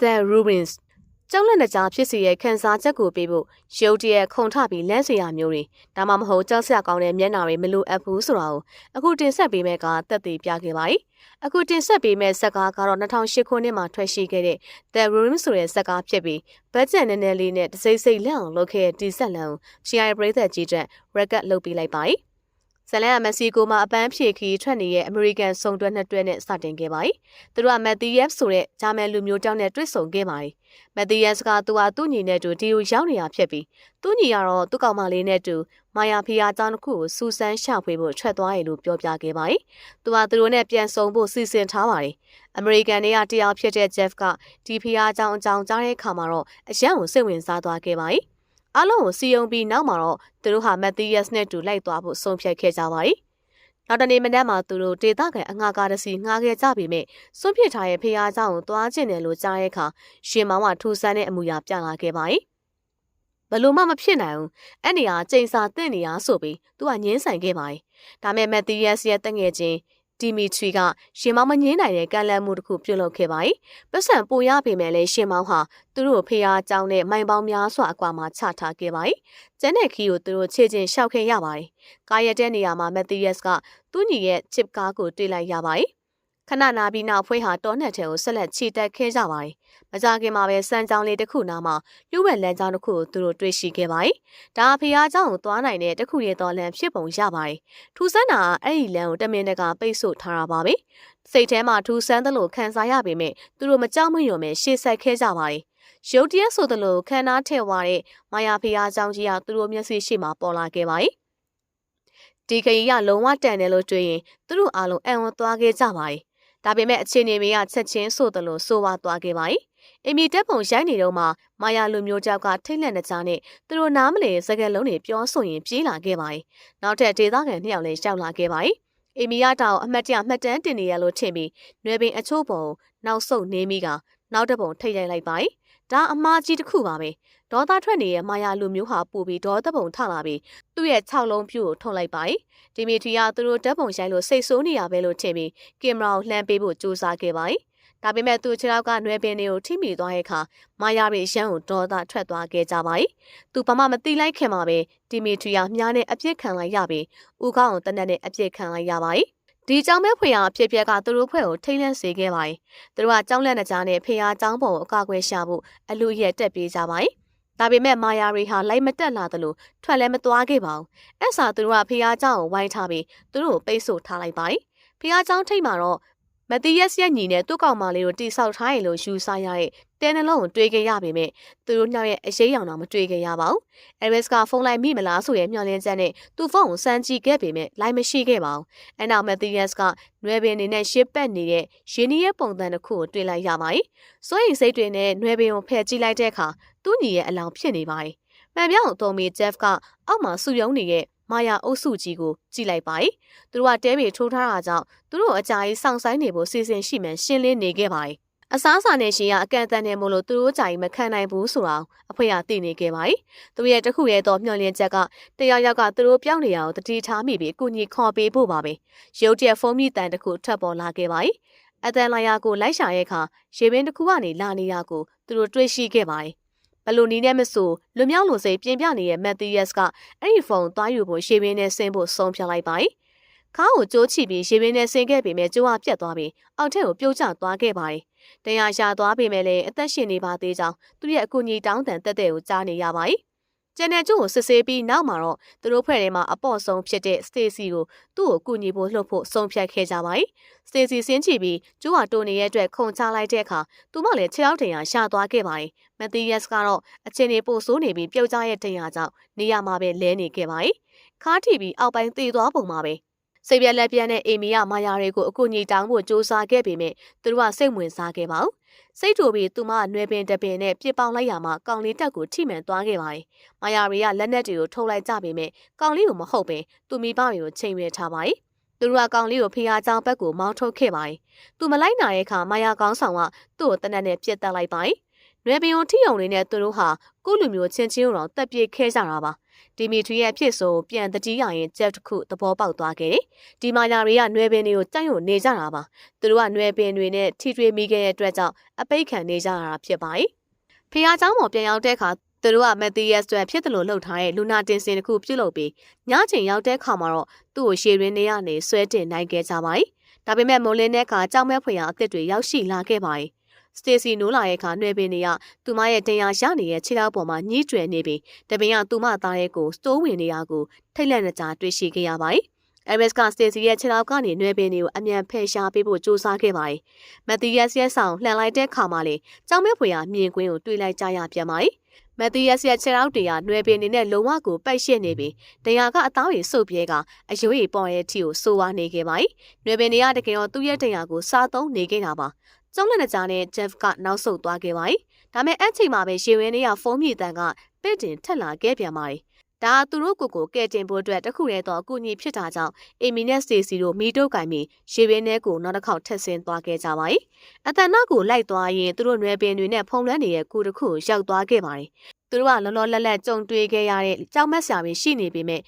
The Ruins ကျောင်းလက်နှစ်ကြားဖြစ်စီရဲ့ခန်းစားချက်ကိုပေးဖို့ရုပ်တရက်ခုံထပြီးလမ်းစီရမျိုးတွေဒါမှမဟုတ်ကြောက်စရာကောင်းတဲ့မျက်နှာတွေမလိုအပ်ဘူးဆိုတာကိုအခုတင်ဆက်ပေးမဲ့ကသက်သေပြခဲ့ပါ යි အခုတင်ဆက်ပေးမဲ့ဇက်ကားကတော့2008ခုနှစ်မှာထွက်ရှိခဲ့တဲ့ The Ruins ဆိုတဲ့ဇက်ကားဖြစ်ပြီးဘတ်ဂျက်နည်းနည်းလေးနဲ့တစိမ့်စိမ့်လက်အောင်လုပ်ခဲ့တဲ့ဒီဇက်လန်ကို CI ပရိသတ်ကြီးတဲ့ record လုပ်ပေးလိုက်ပါ යි ဇလန်ကမက္ဆီကိုမှာအပန်းဖြေခီထွက်နေတဲ့အမေရိကန်စုံတွဲနှစ်တွဲနဲ့စတင်ခဲ့ပါတယ်။သူတို့ကမက်သီယက်ဆိုတဲ့ဂျာမန်လူမျိုးတောင်းနဲ့တွေ့ဆုံခဲ့ပါတယ်။မက်သီယက်ကသူဟာသူ့ညီနဲ့တူဒီကိုရောက်နေတာဖြစ်ပြီးသူ့ညီကတော့သူ့ကောင်မလေးနဲ့တူမာယာဖီယာကျောင်းတစ်ခုကိုစူဆန်းရှာဖွေဖို့ထွက်သွားတယ်လို့ပြောပြခဲ့ပါတယ်။သူဟာသူတို့နဲ့ပြန်ဆုံဖို့စီစဉ်ထားပါတယ်။အမေရိကန်တွေကတရားဖြစ်တဲ့ Jeff ကဒီဖီယာကျောင်းအကြောင်းကြားတဲ့အခါမှာတော့အယံကိုစိတ်ဝင်စားသွားခဲ့ပါတယ်။ အားလုံးကိုစီယုံပြီးနောက်မှာတော့သူတို့ဟာမက်သီးယက်စ်နဲ့တူလိုက်သွားဖို့ဆုံးဖြတ်ခဲ့ကြပါသည်။နောက်တနေ့မနက်မှာသူတို့ဒေသခံအငှားကားတစ်စီးငှားခဲ့ကြပေမဲ့စွန့်ပစ်ထားတဲ့ဖျားเจ้าကိုသွားကျင်တယ်လို့ကြားတဲ့အခါရှင်မောင်ကထူဆန်းတဲ့အမူအရာပြလာခဲ့ပါသည်။ဘလို့မှမဖြစ်နိုင်ဘူး။အဲ့နေရာချိန်စာတင့်နေရဆိုပြီးသူကငင်းဆန်ခဲ့ပါသည်။ဒါမဲ့မက်သီးယက်စ်ရဲ့တငယ်ချင်း ဒီမီထရီကရှင်မောင်မငင်းနိုင်တဲ့ကန့်လန့်မှုတစ်ခုပြုလုပ်ခဲ့ပါတယ်။ပတ်စံပိုရပေမဲ့လည်းရှင်မောင်ဟာသူတို့ဖေအားကြောင်းနဲ့မိုင်ပေါင်းများစွာအကွာမှာချထားခဲ့ပါတယ်။ကျန်တဲ့ခီကိုသူတို့ခြေချင်းရှောက်ခဲ့ရပါတယ်။ကာရက်တဲ့နေရာမှာမက်သီယက်စ်ကသူ့ညီရဲ့ချစ်ကားကိုတွေ့လိုက်ရပါတယ် ခဏနာပြီးနောက်ဖွဲဟာတောနက်ထဲကိုဆက်လက်ခြေတက်ခဲကြပါတယ်။မကြခင်မှာပဲစမ်းကြောင်းလေးတစ်ခုနားမှာညှို့ဝက်လမ်းကြောင်းတစ်ခုကိုသူတို့တွေ့ရှိခဲ့ပါတယ်။ဒါဖျားเจ้าကိုသွားနိုင်တဲ့တစ်ခုရဲ့တော်လန်ဖြစ်ပုံရပါတယ်။ထူဆန်းတာအဲ့ဒီလမ်းကိုတမင်တကာပိတ်ဆို့ထားတာပါပဲ။စိတ်ထဲမှာထူဆန်းသလိုခံစားရပေမဲ့သူတို့မကြောက်မရွံ့ပဲရှေ့ဆက်ခဲကြပါတယ်။ရုတ်တရက်ဆိုသလိုခန်းနာထည့်ဝတဲ့မာယာဖီးယားကြောင့်ကြီးကသူတို့မျက်စိရှိမှပေါ်လာခဲ့ပါတယ်။ဒီခရီးကလုံးဝတန်တယ်လို့တွေးရင်သူတို့အားလုံးအံ့ဩသွားခဲ့ကြပါတယ် ဒါပေမဲ့အခြေအနေမေကချက်ချင်းဆိုသလိုဆိုဝါသွားခဲ့ပါတယ်။အမီတက်ပုံရိုက်နေတော့မှမာယာလူမျိုးကြောက်ကထိတ်လန့်နေကြနဲ့သူတို့နားမလည်စကားလုံးတွေပြောဆိုရင်ပြေးလာခဲ့ပါတယ်။နောက်ထပ်ဒေသခံနှစ်ယောက်လည်းရောက်လာခဲ့ပါတယ်။အမီရတာကိုအမှတ်တရမှတ်တမ်းတင်နေရလို့ထင်ပြီးနွယ်ပင်အချို့ပုံနောက်ဆုတ်နေမိကနောက်တစ်ပုံထိတ်ရိုက်လိုက်ပါတယ်။ဒါအမှားကြီးတစ်ခုပါပဲ။ ဒေါသထွက်နေတဲ့မာယာလူမျိုးဟာပို့ပြီးဒေါသပုံထလာပြီးသူ့ရဲ့၆လုံးပြူကိုထုတ်လိုက်ပါတယ်။ဒီမီထရီကသူတို့ဓာတ်ပုံရိုက်လို့စိတ်ဆိုးနေရပဲလို့ထင်ပြီးကင်မရာကိုလှမ်းပေးဖို့ကြိုးစားခဲ့ပါတယ်။ဒါပေမဲ့သူ့ခြေထောက်ကနွယ်ပင်တွေကိုထိမိသွားတဲ့အခါမာယာရဲ့ရန်ကိုဒေါသထွက်သွားခဲ့ကြပါတယ်။သူဘာမှမသိလိုက်ခင်မှာပဲဒီမီထရီကမြားနဲ့အပြစ်ခံလိုက်ရပြီးဦးခေါင်းကိုတနက်နဲ့အပြစ်ခံလိုက်ရပါတယ်။ဒီကြောင်မဲဖွေရာအဖြစ်ပြက်ကသူတို့ဖွဲ့ကိုထိမ့်လန့်စေခဲ့ပါတယ်။သူတို့ကကြောင်လက်နှကြားနဲ့ဖေဟာကြောင်ပုံကိုအကာအကွယ်ရှာဖို့အလူရက်တက်ပြေးကြပါတယ်။ ဒါပေမဲ့မာယာရီဟာလိုက်မတက်လာသလိုထွက်လည်းမသွားခဲ့ပါဘူး။အဲ့စာသူတို့ကဖေဟာကြောင်းကိုဝိုင်းထားပြီးသူတို့ကိုပိတ်ဆို့ထားလိုက်ပါ යි ။ဖေဟာကြောင်းထိတ်မှာတော့ မတီးရက်ရဲ့ညီနဲ့သူ့ကောင်မလေးကိုတိဆောက်ထားရင်လို့ယူဆရတဲ့တဲနှလုံးကိုတွေးခဲ့ရပေမဲ့သူတို့ညောင်ရဲ့အရေးရောင်တော့မတွေးခဲ့ရပါဘူး။ Eris ကဖုန်းလိုက်မိမလားဆိုရဲ့မျှော်လင့်ချက်နဲ့သူ့ဖုန်းကိုစမ်းကြည့်ခဲ့ပေမဲ့လိုက်မရှိခဲ့ပါဘူး။အဲနောက် Matthias ကနွယ်ပင်အနေနဲ့ရှစ်ပတ်နေတဲ့ရင်းနှီးရဲ့ပုံစံတစ်ခုကိုတွေ့လိုက်ရပါ යි ။စိုးရင်စိတ်တွေနဲ့နွယ်ပင်ကိုဖယ်ကြည့်လိုက်တဲ့အခါသူ့ညီရဲ့အလောင်ဖြစ်နေပါ යි ။မှန်ပြောင်းအုံမီ Jeff ကအောက်မှာစုယုံနေတဲ့ မာယာအုပ်စုကြီးကိုကြည့်လိုက်ပါတယ်။သူတို့ကတဲပေထိုးထားတာကြောင့်သူတို့အကြ ాయి စောင့်ဆိုင်နေဖို့စီစဉ်ရှိမှန်ရှင်းလင်းနေခဲ့ပါတယ်။အစားစာနဲ့ရှင်ကအကန့်အသတ်နဲ့မို့လို့သူတို့ကြ ాయి မခံနိုင်ဘူးဆိုတော့အဖေကသိနေခဲ့ပါတယ်။သူရဲ့တခုရဲ့တော့မျှော်လင့်ချက်ကတယောက်ယောက်ကသူတို့ပြောင်းနေတာကိုတတိထားမိပြီးကုညီခေါ်ပေးဖို့ပါပဲ။ရုတ်တရက်ဖုန်းမိတန်တစ်ခုထပ်ပေါ်လာခဲ့ပါတယ်။အတန်လာယာကိုလိုက်ရှာရဲ့အခါရေပင်တစ်ခုကနေလာနေရကိုသူတို့တွေ့ရှိခဲ့ပါတယ်။ ဘလို့နီးနဲ့မဆိုလွမြောက်လို့စိတ်ပြင်ပြနေတဲ့မက်သီယက်စ်ကအဲ့ဒီဖုန်းသွားယူဖို့ရေပင်နဲ့ဆင်းဖို့ဆုံးဖြတ်လိုက်ပါ යි ။ခါးကိုကြိုးချိပြီးရေပင်နဲ့ဆင်းခဲ့ပေမဲ့ကြိုးကပြတ်သွားပြီးအောက်ထက်ကိုပြုတ်ကျသွားခဲ့ပါတယ်။တရားရှာသွားပေမဲ့လည်းအသက်ရှင်နေပါသေးကြောင်းသူရဲ့အကူအညီတောင်းတန်တက်တဲ့ကိုကြားနေရပါ යි ။ ကျန်တဲ့ကျုပ်ကိုစစ်ဆေးပြီးနောက်မှာတော့သူတို့ဖွဲ့ထဲမှာအပေါ့ဆုံးဖြစ်တဲ့ Stacy ကိုသူ့ကိုကူညီဖို့လှုပ်ဖို့ဆုံးဖြတ်ခဲ့ကြပါတယ်။ Stacy စင်းချီပြီးကျိုးဟာတိုနေရဲ့အတွက်ခုန်ချလိုက်တဲ့အခါသူမလည်းခြေထောက်တင်ရရှာသွားခဲ့ပါတယ်။ Matthias ကတော့အချင်းတွေပိုဆိုးနေပြီးပျောက်ကြရဲ့တင်ရကြောင့်နေရာမှာပဲလဲနေခဲ့ပါတယ်။ခါထိပြီးအောက်ပိုင်းသေသွားပုံမှာပဲ စိတ်ပြက်လက်ပြက်နဲ့အေမီကမာယာတွေကိုအကူအညီတောင်းဖို့စ조사ခဲ့ပေမဲ့သူတို့ကစိတ်ဝင်စားခဲ့ပါဘူး။စိတ်တူပြီးသူမနွယ်ပင်တပင်နဲ့ပြစ်ပေါင်လိုက်ရမှာကောင်လေးတက်ကိုထိမှန်သွားခဲ့ပါတယ်။မာယာတွေကလက်နက်တွေကိုထုတ်လိုက်ကြပေမဲ့ကောင်လေးကိုမဟုတ်ပင်သူမိဘတွေကိုချိန်ရထားပါတယ်။သူတို့ကကောင်လေးကိုဖျားချောင်းဘက်ကိုမောင်းထုတ်ခဲ့ပါတယ်။သူမလိုက်နိုင်တဲ့အခါမာယာကောင်းဆောင်ကသူ့ကိုတနက်နဲ့ပြစ်တက်လိုက်ပါတယ်။နွယ်ပင်ကိုထိအောင်လေးနဲ့သူတို့ဟာကိုလူမျိုးချင်းချင်းတို့တက်ပြေးခဲကြတာပါ။ ဒီမီထရီရဲ့အဖြစ်ဆိုပြန်တတိယရင်ဂျက်တစ်ခုသဘောပေါက်သွားခဲ့တယ်ဒီမာယာတွေကနွယ်ပင်တွေကိုကြိုက်ရုံနေကြတာပါသူတို့ကနွယ်ပင်တွေနဲ့ထိထွေးမိခဲ့တဲ့အတွက်ကြောင့်အပိတ်ခံနေကြရတာဖြစ်ပါတယ်ဖះเจ้าမော်ပြန်ရောက်တဲ့အခါသူတို့ကမက်သီးယက်အတွက်ဖြစ်တယ်လို့လှုပ်ထားတဲ့လူနာတင်စင်တစ်ခုပြုတ်လုပ်ပြီးညချိန်ရောက်တဲ့အခါမှာတော့သူ့ကိုရှေရင်းနေရနေဆွဲတင်နိုင်ခဲ့ကြပါတယ်ဒါပေမဲ့မိုးလင်းတဲ့အခါကြောင်မဲ့ဖွေရအစ်စ်တွေရောက်ရှိလာခဲ့ပါတယ် စတေစီနိုးလာရဲ့အခါနှွေပင်တွေကသူမရဲ့တင်ရရနေတဲ့ခြေထောက်ပေါ်မှာညှိကျွယ်နေပြီးတပင်ကသူမသားရဲ့ကိုစတိုးဝင်နေရကိုထိတ်လန့်နေကြတွေ့ရှိခဲ့ရပါတယ်။ Aris ကစတေစီရဲ့ခြေထောက်ကနေနှွေပင်တွေကိုအမြန်ဖယ်ရှားပေးဖို့ကြိုးစားခဲ့ပါတယ်။မက်သီယက်ရဲ့ဆောင်လှန်လိုက်တဲ့ခါမှာလေကြောင်မဲဖွေရမြင်ကွင်းကိုတွေးလိုက်ကြရပြန်ပါတယ်။မက်သီယက်ရဲ့ခြေထောက်တွေကနှွေပင်တွေနဲ့လုံးဝကိုပိုက်ရှစ်နေပြီးတရားကအသားတွေစုပ်ပြဲကအယိုးရီပေါ်ရဲ့အထီကိုစိုးဝါနေခဲ့ပါတယ်။နှွေပင်တွေကတကယ်တော့သူ့ရဲ့တရားကိုစားသုံးနေခဲ့တာပါ။ ကျုံးလက်နကြားနဲ့ Jeff ကနောက်ဆုတ်သွားခဲ့ပါတယ်။ဒါမဲ့အဲ့ချိန်မှာပဲရေဝင်းတွေကဖုန်းမြေတန်ကပဲ့တင်ထက်လာခဲ့ပြန်ပါတယ်။ဒါသူတို့ကိုကိုကဲတင်ဖို့အတွက်တခုတည်းတော့အကူအညီဖြစ်တာကြောင့်အီမီနဲ့စတေစီတို့မီတုတ်ကင်ပြီးရေဝင်းထဲကိုနောက်တစ်ခေါက်ထက်ဆင်းသွားခဲ့ကြပါတယ်။အတန်နောက်ကိုလိုက်သွားရင်သူတို့နွယ်ပင်တွေနဲ့ဖုံးလွှမ်းနေတဲ့ကူတစ်ခုကိုရောက်သွားခဲ့ပါတယ်။သူတို့ကလောလောလတ်လတ်ကြုံတွေ့ခဲ့ရတဲ့ကြောက်မက်ဆရာတွေရှိနေပေမဲ့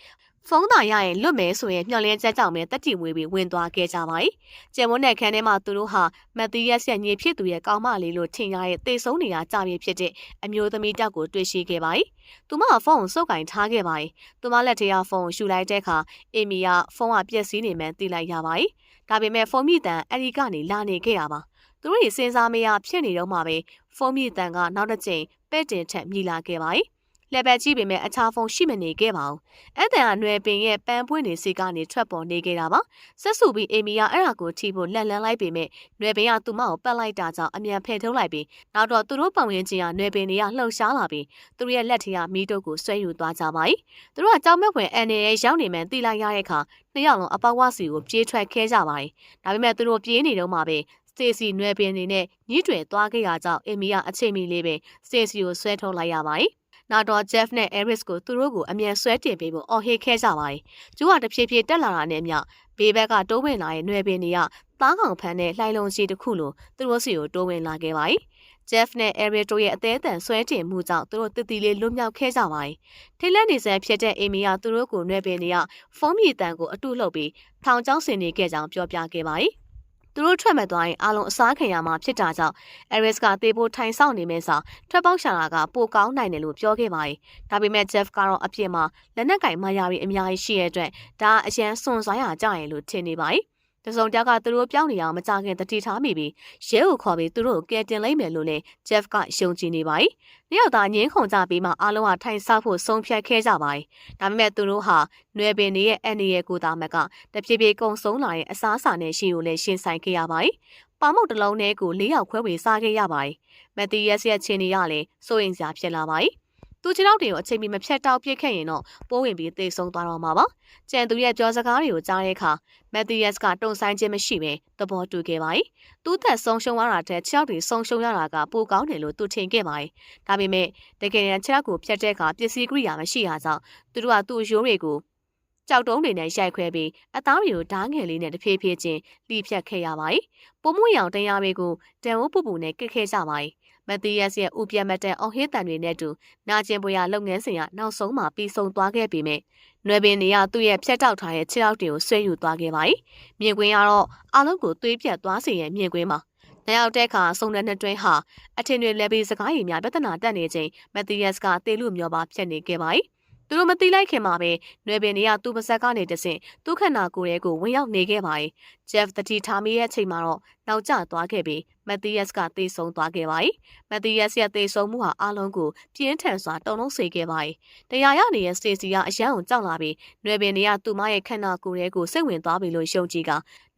ဖုံးတော်ရရင်လွတ်မယ်ဆိုရင်မျှော်လင့်ချက်ကြောင့်ပဲတက်တီမွေးပြီးဝင်သွားခဲ့ကြပါတယ်။ကျယ်မွန်းတဲ့ခန်းထဲမှာသူတို့ဟာမတ်တီးယက်ရဲ့ညီဖြစ်သူရဲ့ကောင်းမလေးလို့ထင်ရတဲ့တေဆုံးနေရကြပြီဖြစ်တဲ့အမျိုးသမီးတောက်ကိုတွေ့ရှိခဲ့ပါတယ်။သူမကဖုန်းကိုစုပ်ကင်ထားခဲ့ပါတယ်။သူမလက်ထက်ကဖုန်းကိုယူလိုက်တဲ့အခါအေမီကဖုန်းကပျက်စီးနေမှန်းသိလိုက်ရပါတယ်။ဒါပေမဲ့ဖုန်းမိတန်အဲဒီကနေလာနေခဲ့ရပါ။သူတို့ရေစဉ်းစားမရဖြစ်နေတော့မှပဲဖုန်းမိတန်ကနောက်တစ်ချိန်ပဲ့တင်ထက်မြည်လာခဲ့ပါတယ်။ လက်ပတ်ကြည့်ပေမဲ့အခြားဖုန်းရှိမနေခဲ့ပါဘူး။အဲ့တန်အနွယ်ပင်ရဲ့ပန်ပွင့်နေစီကနေထွက်ပေါ်နေခဲ့တာပါ။ဆက်စုပြီးအေမီယာအဲ့ဒါကိုထိဖို့လက်လန်းလိုက်ပေမဲ့နွယ်ပင်ကသူ့မကိုပတ်လိုက်တာကြောင့်အမြန်ဖယ်ထုတ်လိုက်ပြီးနောက်တော့သူတို့ပောင်ရင်ချင်းကနွယ်ပင်တွေကလှုပ်ရှားလာပြီးသူတို့ရဲ့လက်ထက်ကမီးတုပ်ကိုဆွဲယူသွားကြပါ၏။သူတို့ကကြောက်မက်ဝင်အန်နေရဲ့ရောက်နေမှန်သိလိုက်ရတဲ့အခါနှစ်ယောက်လုံးအပောက်ဝစီကိုပြေးထွက်ခဲကြပါ၏။ဒါပေမဲ့သူတို့ပြေးနေတော့မှပဲစတေစီနွယ်ပင်နေနဲ့ညှိတွယ်သွားခဲ့ရကြောင်းအေမီယာအချိန်မီလေးပဲစတေစီကိုဆွဲထုတ်လိုက်ရပါ၏ နောက်တော့ Jeff နဲ့ Eris ကိုသူတို့ကိုအမြန်ဆွဲတင်ပေးဖို့အော်ဟစ်ခဲ့ကြပါတယ်။ကျိုးကတဖြည်းဖြည်းတက်လာတာနဲ့မျှဘေးဘက်ကတိုးဝင်လာတဲ့နွယ်ပင်တွေကသားကောင်ဖန်တဲ့လှိုင်လုံးကြီးတစ်ခုလိုသူတို့စီကိုတိုးဝင်လာခဲ့ပါတယ်။ Jeff နဲ့ Eric တို့ရဲ့အသေးအံဆွဲတင်မှုကြောင့်သူတို့တတိလေးလွတ်မြောက်ခဲ့ကြပါတယ်။ထိလက်နေစဲဖြစ်တဲ့ Amy ကသူတို့ကိုနွယ်ပင်တွေကဖုန်းမြေတန်ကိုအတုလုပ်ပြီးထောင်ချောင်းဆင်နေခဲ့ကြောင်းပြောပြခဲ့ပါတယ်။ သူတို့ထွက်မဲ့သွားရင်အားလုံးအစားခံရမှာဖြစ်တာကြောင့် Aris ကတေးဖို့ထိုင်ဆောင်နေမဲ့စာထွက်ပေါက်ရှာတာကပိုကောင်းနိုင်တယ်လို့ပြောခဲ့ပါတယ်။ဒါပေမဲ့ Jeff ကတော့အပြစ်မှာလက်နက်ကင်မာယာပြီးအများကြီးရှိတဲ့အတွက်ဒါအရန်စွန်ဆိုင်ရကြရင်လို့ထင်နေပါတယ်။ တစုံတယောက်ကသူတို့ပြောင်းနေအောင်မကြခင်တတိထားမိပြီးရဲကိုခေါ်ပြီးသူတို့ကိုကယ်တင်လိုက်မယ်လို့လည်း Jeff ကယုံကြည်နေပါတယ်။နှစ်ယောက်သားငင်းခုန်ကြပြီးမှအားလုံးကထိုင်ဆောက်ဖို့ဆုံးဖြတ်ခဲ့ကြပါတယ်။ဒါပေမဲ့သူတို့ဟာနွယ်ပင်တွေရဲ့အန်ဒီရဲ့ကိုသားမက်ကတပြေးပြေးကုံဆုံးလာတဲ့အစားအစာနဲ့ရှိကိုလည်းရှင်းဆိုင်ခဲ့ရပါတယ်။ပါမုတ်တစ်လုံးထဲကို၄ယောက်ခွဲဝေစားခဲ့ရပါတယ်။မက်သီယက်ရဲ့ချင်းတွေရလည်းစိုးရင်စရာဖြစ်လာပါတယ်။ သူခြေထောက်တွေကိုအချိန်မီမဖြတ်တောက်ပစ်ခဲ့ရင်တော့ပိုးဝင်ပြီးသေဆုံးသွားတော့မှာပါ။ကြံသူရဲ့ပြောစကားတွေကိုကြားတဲ့အခါမက်သီယပ်စ်ကတုံဆိုင်ခြင်းမရှိပဲသဘောတူခဲ့ပါတယ်။သူ့သက်ဆုံးရှုံးရတာတဲ့ခြေထောက်တွေဆုံးရှုံးရတာကပိုကောင်းတယ်လို့သူထင်ခဲ့ပါတယ်။ဒါပေမဲ့တကယ်တမ်းခြေထောက်ကိုဖြတ်တဲ့အခါပစ္စည်းကိရိယာမရှိတာကြောင့်သူတို့ကသူ့ရိုးတွေကိုကြောက်တုံးတွေနဲ့ရိုက်ခွဲပြီးအသားတွေကိုဓာငယ်လေးနဲ့တဖြည်းဖြည်းချင်းလှိဖြတ်ခဲ့ရပါတယ်။ပုံမှုရောင်တရားတွေကိုတန်ဝိုးပူပူနဲ့ကစ်ခဲ့ကြပါတယ် မက်သီယက်စ်ရဲ့ဥပြတ်မတ်တဲ့အော်ဟစ်တန်တွေနဲ့တူနာကျင်ပွေရလုပ်ငန်းစဉ်ကနောက်ဆုံးမှပြီးဆုံးသွားခဲ့ပေမဲ့နွယ်ပင်တွေကသူ့ရဲ့ဖြတ်တောက်ထားတဲ့ခြေထောက်တွေကိုဆွဲယူသွားခဲ့ပါ යි မြင်ကွင်းကတော့အလုံးကိုသွေးပြတ်သွားစေရဲ့မြင်ကွင်းမှာနောက်ရောက်တဲ့အခါစုံတဲ့နှစ်တွင်းဟာအထင်တွေလဲပြီးစကားရည်များပြဿနာတက်နေချိန်မက်သီယက်စ်ကတေလူမျောပါဖြစ်နေခဲ့ပါ යි သူတို့မသိလိုက်ခင်မှာပဲနွယ်ပင်တွေကသူ့ပါဇက်ကနေတဆင့်သူ့ခန္ဓာကိုယ်ရဲ့ကိုဝင်ရောက်နေခဲ့ပါရဲ့။ Jeff တတိထားမိရဲ့အချိန်မှာတော့နောက်ကျသွားခဲ့ပြီးမက်သီယက်စ်ကသေဆုံးသွားခဲ့ပါရဲ့။မက်သီယက်စ်ရဲ့သေဆုံးမှုဟာအားလုံးကိုပြင်းထန်စွာတုံလုံးစေခဲ့ပါရဲ့။တရားရနေတဲ့စတေစီကအရန်ကိုကြောက်လာပြီးနွယ်ပင်တွေကသူ့မရဲ့ခန္ဓာကိုယ်ရဲ့ကိုစိတ်ဝင်သွားပြီလို့ယုံကြည်က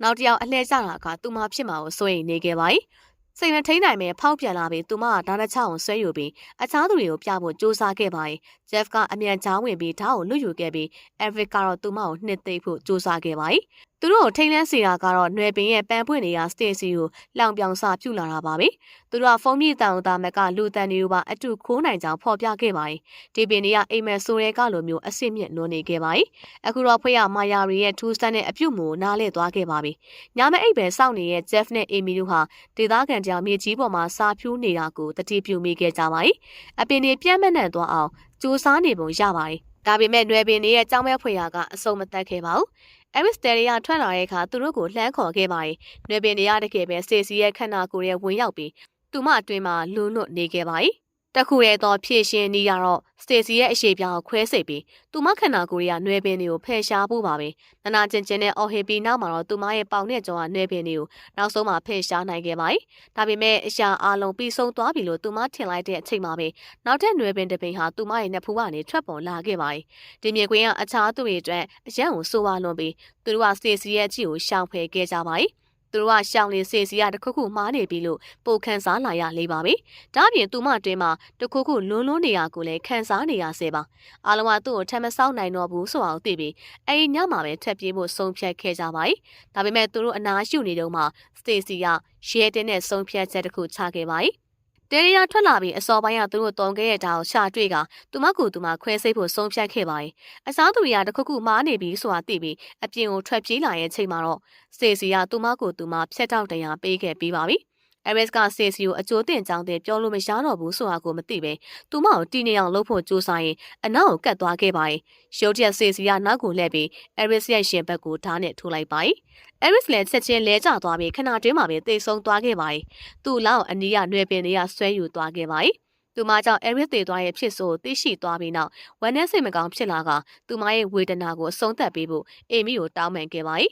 နောက်တစ်ယောက်အလှည့်ကျတာကသူ့မဖြစ်မှာကိုစိုးရိမ်နေခဲ့ပါရဲ့။ စိတ်မထိန်နိုင်မဲ့ဖောက်ပြန်လာပြီးသူမကဓာတ်တစ်ချောင်းဆွဲယူပြီးအခြားသူတွေကိုပြဖို့စူးစမ်းခဲ့ပါတယ်။ Jeff ကအမြန်ချောင်းဝင်ပြီးဓာတ်ကိုလွတ်ယူခဲ့ပြီး Eric ကတော့သူမကိုနှစ်သိမ့်ဖို့စူးစမ်းခဲ့ပါတယ်။ သူတို့ကိုထိန်းလန်းစေတာကတော့နှွယ်ပင်ရဲ့ပန်ပွင့်နေရာစတေစီကိုလောင်ပြောင်စပြုလာတာပါပဲ။သူတို့ကဖုံးမြေတန်အောင်တာမကလူတန်တွေကိုပါအတူခိုးနိုင်ကြောင်းဖော်ပြခဲ့ပါတယ်။ဒီပင်တွေကအိမ်မက်ဆိုးရဲကလိုမျိုးအစစ်မြင့်လွန်နေခဲ့ပါတယ်။အခုတော့ဖွဲ့ရမာယာရီရဲ့ထူးဆန်းတဲ့အပြုတ်မှုနားလဲသွားခဲ့ပါပြီ။ညမအိပ်ပဲစောင့်နေတဲ့ Jeff နဲ့ Amy တို့ဟာဒေသခံကြောင်မြေကြီးပေါ်မှာစားဖြူးနေတာကိုတတိပြုမိခဲ့ကြပါတယ်။အပင်တွေပြန့်မနှံ့သွားအောင်စူးစမ်းနေပုံရပါတယ်။ဒါပေမဲ့နွယ်ပင်တွေရဲ့ကြောင်းမဲ့ဖွဲ့ရာကအစုံမတက်ခဲ့ပါဘူး။ Eris တဲရီယာထွက်လာတဲ့အခါသူတို့ကိုလှမ်းခေါ်ခဲ့ပါတယ်။ຫນွယ်ပင်တွေကတကယ်ပဲစေစီရဲ့ခန္ဓာကိုယ်ရဲ့ဝင်ရောက်ပြီးသူမအတွင်းမှာလူးနွတ်နေခဲ့ပါတယ်။ တခုရဲ့တော့ဖြည့်ရှင်နေရတော့စတေစီရဲ့အရှိပြောင်ကိုခွဲစိတ်ပြီးသူမခန္ဓာကိုယ်ရဲ့နှွဲပင်တွေကိုဖယ်ရှားဖို့ပါပဲ။နာနာကျင်ကျင်နဲ့အော်ဟီပီနောက်မှာတော့သူမရဲ့ပေါင်နဲ့ကြောကနှွဲပင်တွေကိုနောက်ဆုံးမှဖယ်ရှားနိုင်ခဲ့ပါတယ်။ဒါပေမဲ့အရှာအားလုံးပြီးဆုံးသွားပြီလို့သူမထင်လိုက်တဲ့အချိန်မှာပဲနောက်ထပ်နှွဲပင်တစ်ပင်ဟာသူမရဲ့နှစ်ဖူးကနေထွက်ပေါ်လာခဲ့ပါတယ်။ဒီမြေကွင်းကအခြားသူတွေအတွက်အရန်ကိုဆိုးဝါးလွန်ပြီးသူတို့ကစတေစီရဲ့အကြည့်ကိုရှောင်ဖယ်ခဲ့ကြပါတယ်။ သူတို့ကရှောင်းလေးစေစီရတခုခုမှားနေပြီလို့ပိုခန်းစားလာရလေးပါပဲ။ဒါ့အပြင်သူမတွင်းမှာတခုခုလွန်းလွန်းနေရကိုလည်းခန်းစားနေရဆဲပါ။အားလုံးကသူ့ကိုထမ်းမဆောက်နိုင်တော့ဘူးဆိုတာကိုသိပြီးအဲဒီညမှာပဲထပ်ပြေးဖို့ဆုံးဖြတ်ခဲ့ကြပါ යි ။ဒါပေမဲ့သူတို့အနားရှုနေတော့မှစတေစီကရဲတင်းနဲ့ဆုံးဖြတ်ချက်တစ်ခုချခဲ့ပါ යි ။ တဲရီယာထွက်လာပြီးအစောပိုင်းကသူတို့တုံခဲ့ရတာကိုရှာတွေ့ကသူမကူသူမခွဲစိတ်ဖို့ဆုံးဖြတ်ခဲ့ပါတယ်။အစားသူတွေကတခုခုမားနေပြီဆိုတာသိပြီးအပြင်ကိုထွက်ပြေးလာရဲ့ချိန်မှာတော့စေစီကသူမကူသူမဖြတ်တောက်တရားပေးခဲ့ပြီးပါပြီ။ Aris ကစေစီကိုအကျိုးတင်ကြောင်းတဲ့ပြောလို့မရတော့ဘူးဆိုတာကိုမသိပဲသူမကိုတီနေအောင်လုပ်ဖို့ကြိုးစားရင်အနောက်ကိုကတ်သွားခဲ့ပါရဲ့ရုတ်တရက်စေစီကနောက်ကိုလှည့်ပြီး Aris ရဲ့ရှင်ဘက်ကိုဓာတ်နဲ့ထိုးလိုက်ပါရဲ့ Aris လည်းချက်ချင်းလဲကျသွားပြီးခဏတွင်းမှာပဲတိတ်ဆုံးသွားခဲ့ပါရဲ့သူ့လောက်အနီးကနှွယ်ပင်တွေကဆွဲယူသွားခဲ့ပါရဲ့သူမကြောင့် Eric တည်သွားရဲ့ဖြစ်ဆိုသိရှိသွားပြီးနောက်ဝမ်းနဲ့စိတ်မကောင်းဖြစ်လာကသူမရဲ့ဝေဒနာကိုအဆုံးသတ်ပေးဖို့အေမီကိုတောင်းပန်ခဲ့ပါ၏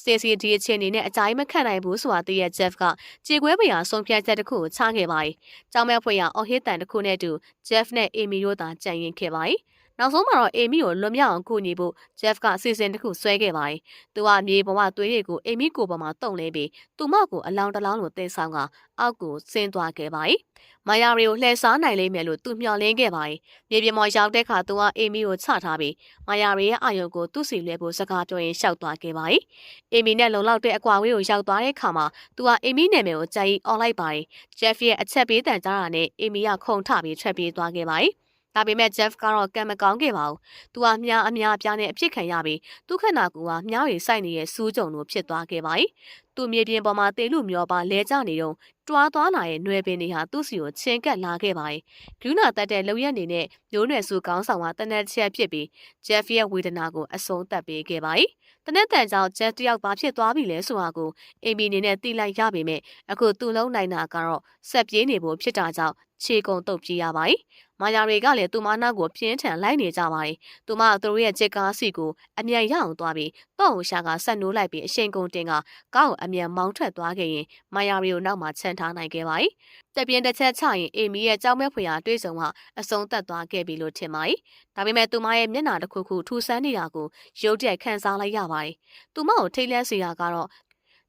စတေစီဒီအချင်းအနေနဲ့အကြိုင်းမခံနိုင်ဘူးဆိုတာသိရ Jeff ကကြေကွဲပရာဆုံးဖြတ်ချက်တစ်ခုကိုချခဲ့ပါ යි ။ကြောင်မဲဖွေရအော်ဟစ်တန်တစ်ခုနဲ့တူ Jeff နဲ့ Amy တို့သာကြံရင်ခဲ့ပါ යි ။ နောက်ဆုံးမှာတော့အေမီကိုလွတ်မြောက်အောင်ကူညီဖို့ Jeff ကအစီအစဉ်တစ်ခုဆွဲခဲ့ပါတယ်။သူကမြေပေါ်မှာသွေးတွေကိုအေမီကိုပေါ်မှာတုံလဲပြီးသူမကိုအလောင်းတလောင်းလိုတင်ဆောင်ကအောက်ကိုဆင်းသွားခဲ့ပါတယ်။မာယာရီကိုလှည့်စားနိုင်လိမ့်မယ်လို့သူမျှော်လင့်ခဲ့ပါတယ်။မြေပြင်ပေါ်ရောက်တဲ့အခါသူကအေမီကိုချထားပြီးမာယာရီရဲ့အာရုံကိုသူ့စီလွှဲဖို့စကားပြောရင်းရှောက်သွားခဲ့ပါတယ်။အေမီနဲ့လုံလောက်တဲ့အကွာဝေးကိုရောက်သွားတဲ့အခါမှာသူကအေမီနာမည်ကိုကြိုက်အောင်လိုက်ပါတယ်။ Jeff ရဲ့အချက်ပေးတန်ကြားတာနဲ့အေမီကခုန်ထပြီးထွက်ပြေးသွားခဲ့ပါတယ်။ ဒါပေမဲ့ Jeff ကတော့ကံမကောင်းခဲ့ပါဘူး။သူကမြားအများအပြားနဲ့အဖြစ်ခံရပြီးသူခန္ဓာကိုယ်ကမြားတွေစိုက်နေတဲ့စူးကြုံလိုဖြစ်သွားခဲ့ပါပြီ။သူ့မြေပြင်ပေါ်မှာတေလူမျောပါလဲကျနေတော့တွားသွားလာရဲ့နွယ်ပင်တွေဟာသူ့စီကိုချင်းကပ်လာခဲ့ပါပြီ။ဂရုဏာတတ်တဲ့လုံရက်နေနဲ့မျိုးနွယ်စုကောင်းဆောင်ကတနက်ချက်ဖြစ်ပြီး Jeff ရဲ့ဝေဒနာကိုအဆုံးသတ်ပေးခဲ့ပါပြီ။တနက်တန်ကြောင့်ဂျက်တယောက်ဘာဖြစ်သွားပြီလဲဆိုတာကိုအင်ဘီနေနဲ့သိလိုက်ရပေမဲ့အခုသူ့လုံးနိုင်တာကတော့ဆက်ပြေးနေဖို့ဖြစ်တာကြောင့်ခြေကုံတုတ်ပြေးရပါတယ် မာယာတွေကလည်းသူမနောက်ကိုပြင်းထန်လိုက်နေကြပါတယ်။သူမသူတို့ရဲ့ချစ်ကားစီကိုအမြန်ရအောင်သွားပြီးတော့ရှာကဆက်နိုးလိုက်ပြီးအရှိန်ကုန်တင်ကကောက်အမြန်မောင်းထွက်သွားခဲ့ရင်မာယာတွေကိုနောက်မှချန်ထားနိုင်ခဲ့ပါတယ်။တပြင်းတစ်ချက်ချရင်အေမီရဲ့ကြောက်မဲ့ဖွေရာတွေ့ဆုံကအဆုံးသတ်သွားခဲ့ပြီလို့ထင်ပါတယ်။ဒါပေမဲ့သူမရဲ့မျက်နှာတစ်ခုခုထူဆန်းနေတာကိုရုတ်တရက်ခံစားလိုက်ရပါတယ်။သူမကိုထိတ်လန့်စေတာကတော့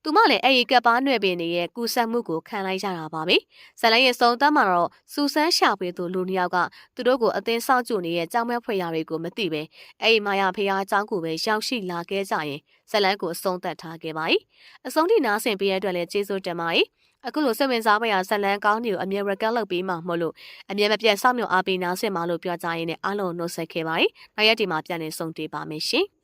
သူမလည်းအဲ့ဒီကပ်ပါနွယ်ပင်တွေရဲ့ကူဆက်မှုကိုခံလိုက်ရတာပါပဲ။ဇလိုင်းရဲ့စုံတမ်းမှာတော့စူဆန်းရှာပေးသူလူနှစ်ယောက်ကသူတို့ကိုအသင်းဆောက်ကြနေတဲ့ကြောင်မဲဖွေရာတွေကိုမသိပဲအဲ့ဒီမာယာဖျားအကြောင်းကိုပဲရောက်ရှိလာခဲ့ကြရင်ဇလိုင်းကိုအဆုံးသတ်ထားခဲ့ပါ යි ။အဆုံးထိနားဆင်ပေးရတဲ့အတွက်လည်းကျေးဇူးတင်ပါ යි ။အခုလိုစိတ်ဝင်စားဖွယ်ရာဇလန်းကောင်းတွေကိုအမြဲ record လုပ်ပေးမှာမဟုတ်လို့အမြဲမပြတ်စောင့်မျှော်အားပေးနားဆင်ပါလို့ပြောကြရင်းနဲ့အားလုံးနှုတ်ဆက်ခဲ့ပါတယ်။နောက်ရက်ဒီမှာပြန်လည်ဆုံတွေ့ပါမယ်ရှင်။